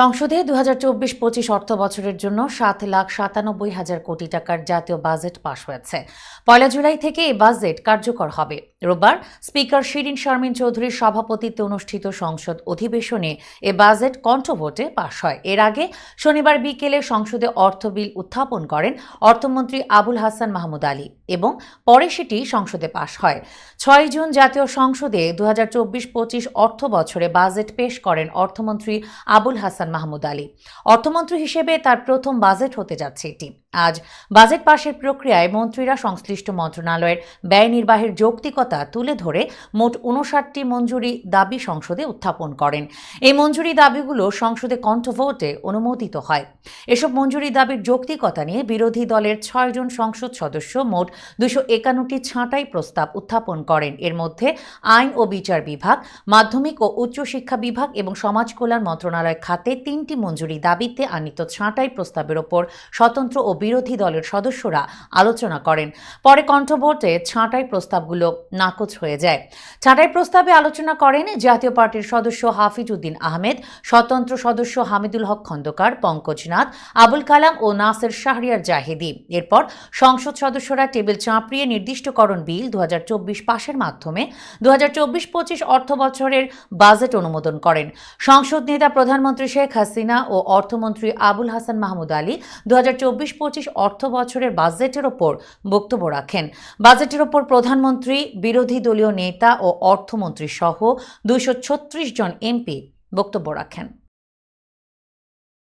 সংসদে দু হাজার চব্বিশ পঁচিশ অর্থ বছরের জন্য সাত লাখ সাতানব্বই হাজার কোটি টাকার জাতীয় বাজেট পাশ হয়েছে। পয়লা জুলাই থেকে এই বাজেট কার্যকর হবে। রোববার স্পিকার শিরিন শারমিন চৌধুরীর সভাপতিত্বে অনুষ্ঠিত সংসদ অধিবেশনে এ বাজেট কণ্ঠভোটে পাশ হয়। এর আগে শনিবার বিকেলে সংসদে অর্থ বিল উত্থাপন করেন অর্থমন্ত্রী আবুল হাসান মাহমুদ আলী এবং পরে সেটি সংসদে পাশ হয়। ছয় জুন জাতীয় সংসদে দু হাজার চব্বিশ পঁচিশ অর্থ বছরে বাজেট পেশ করেন অর্থমন্ত্রী আবুল হাসান মাহমুদ আলী। অর্থমন্ত্রী হিসেবে তার প্রথম বাজেট হতে যাচ্ছে এটি। আজ বাজেট পাশের প্রক্রিয়ায় মন্ত্রীরা সংশ্লিষ্ট মন্ত্রণালয়ের ব্যয় নির্বাহের যৌক্তিকতা তুলে ধরে মোট উনষাটটি মঞ্জুরি দাবি সংসদে উত্থাপন করেন। এই মঞ্জুরি দাবিগুলো সংসদে কণ্ঠভোটে অনুমোদিত হয়। এসব মঞ্জুরি দাবির যৌক্তিকতা নিয়ে বিরোধী দলের ছয়জন সংসদ সদস্য মোট দুশো একান্নটি ছাঁটাই প্রস্তাব উত্থাপন করেন। এর মধ্যে আইন ও বিচার বিভাগ, মাধ্যমিক ও উচ্চশিক্ষা বিভাগ এবং সমাজ কল্যাণ মন্ত্রণালয় খাতে তিনটি মঞ্জুরি দাবিতে আনিত ছাঁটাই প্রস্তাবের ওপর স্বতন্ত্র ও বিরোধী দলের সদস্যরা আলোচনা করেন। পরে কণ্ঠভোটে ছাঁটাই প্রস্তাবগুলো নাকচ হয়ে যায়। ছাঁটাই প্রস্তাবে আলোচনা করেন জাতীয় পার্টির সদস্য হাফিজ উদ্দিন আহমেদ, স্বতন্ত্র সদস্য হামিদুল হক খন্দকার পঙ্কজনাথ আবুল কালাম ও নাসের শাহরিয়ার জাহেদি। এরপর সংসদ সদস্যরা টেবিল চাঁপড়িয়ে নির্দিষ্টকরণ বিল দু হাজার চব্বিশ পাশের মাধ্যমে দু হাজার চব্বিশ পঁচিশ অর্থ বছরের বাজেট অনুমোদন করেন। সংসদ নেতা প্রধানমন্ত্রী শেখ হাসিনা ও অর্থমন্ত্রী আবুল হাসান মাহমুদ আলী দু হাজার চব্বিশ পঁচিশ অর্থ বছরের বাজেটের ওপর বক্তব্য রাখেন। বাজেটের ওপর প্রধানমন্ত্রী, বিরোধী দলীয় নেতা ও অর্থমন্ত্রী সহ দুইশো ছত্রিশ জন এমপি বক্তব্য রাখেন।